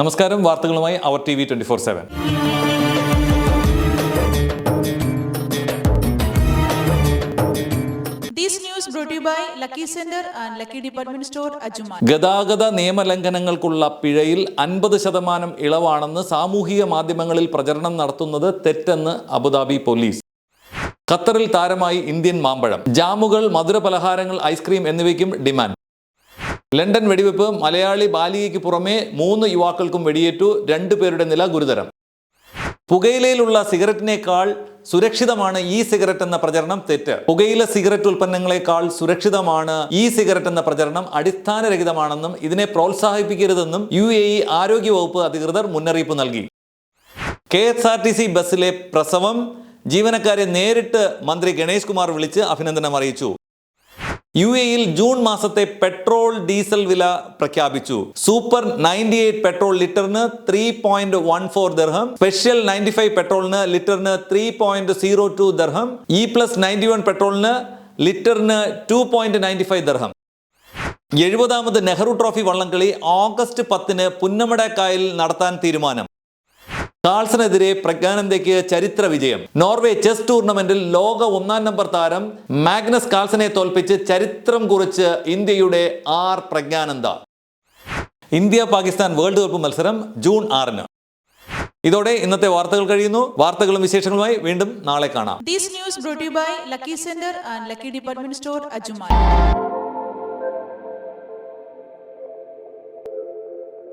നമസ്കാരം വാർത്തകളുമായി അവർ T V twenty four seven. ഗതാഗത നിയമലംഘനങ്ങൾക്കുള്ള പിഴയിൽ അൻപത് ശതമാനം ഇളവാണെന്ന് സാമൂഹിക മാധ്യമങ്ങളിൽ പ്രചരണം നടത്തുന്നത് തെറ്റെന്ന് അബുദാബി പോലീസ്. ഖത്തറിൽ താരമായി ഇന്ത്യൻ മാമ്പഴം. ജാമുകൾ മധുരപലഹാരങ്ങൾ ഐസ്ക്രീം എന്നിവയ്ക്കും ഡിമാൻഡ്. ലണ്ടൻ വെടിവെപ്പ് മലയാളി ബാലികയ്ക്ക് പുറമെ മൂന്ന് യുവാക്കൾക്കും വെടിയേറ്റു രണ്ടുപേരുടെ നില ഗുരുതരം. പുകയിലയിലുള്ള സിഗരറ്റിനേക്കാൾ സുരക്ഷിതമാണ് ഇ സിഗരറ്റ് എന്ന പ്രചരണം തെറ്റ്. പുകയില സിഗരറ്റ് ഉൽപ്പന്നങ്ങളെക്കാൾ സുരക്ഷിതമാണ് ഇ സിഗരറ്റ് എന്ന പ്രചരണം അടിസ്ഥാനരഹിതമാണെന്നും ഇതിനെ പ്രോത്സാഹിപ്പിക്കരുതെന്നും യു എ ഇ ആരോഗ്യവകുപ്പ് അധികൃതർ മുന്നറിയിപ്പ് നൽകി. K S R T C ബസ്സിലെ പ്രസവം ജീവനക്കാരെ നേരിട്ട് മന്ത്രി ഗണേഷ് കുമാർ വിളിച്ച് അഭിനന്ദനം അറിയിച്ചു. യു എയിൽ ജൂൺ മാസത്തെ പെട്രോൾ ഡീസൽ വില പ്രഖ്യാപിച്ചു. സൂപ്പർ നയന്റി എയ്റ്റ് പെട്രോൾ ലിറ്ററിന് ത്രീ പോയിന്റ് വൺ ഫോർ ദർഹം. സ്പെഷ്യൽ നയന്റി ഫൈവ് പെട്രോളിന് ലിറ്ററിന് ത്രീ പോയിന്റ് സീറോ ടു ദർഹം. ഇ പ്ലസ് നയന്റി വൺ പെട്രോളിന് ലിറ്ററിന് ടു പോയിന്റ് നയന്റി ഫൈവ് ദർഹം. എഴുപതാമത് നെഹ്റു ട്രോഫി വള്ളംകളി ഓഗസ്റ്റ് പത്തിന് പുന്നമടക്കായൽ നടത്താൻ തീരുമാനം. കാൾസിനെതിരെ പ്രജ്ഞാനന്ദയ്ക്ക് ചരിത്ര വിജയം. നോർവേ ചെസ് ടൂർണമെന്റിൽ ലോക ഒന്നാം നമ്പർ താരം മാഗ്നസ് കാൾസനെ തോൽപ്പിച്ച് ചരിത്രം കുറിച്ച് ഇന്ത്യയുടെ R Praggnanandhaa India Pakistan world cup മത്സരം ജൂൺ ആറിന്. ഇതോടെ ഇന്നത്തെ വാർത്തകൾ കഴിയുന്നു. വാർത്തകളും വിശേഷങ്ങളുമായി വീണ്ടും നാളെ കാണാം. By Lucky Center and Lucky Department Store, Ajuman.